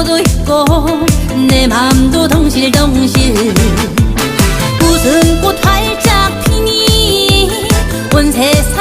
모두 잊고 내 맘도 덩실덩실. 웃음꽃 활짝 피니 온 세상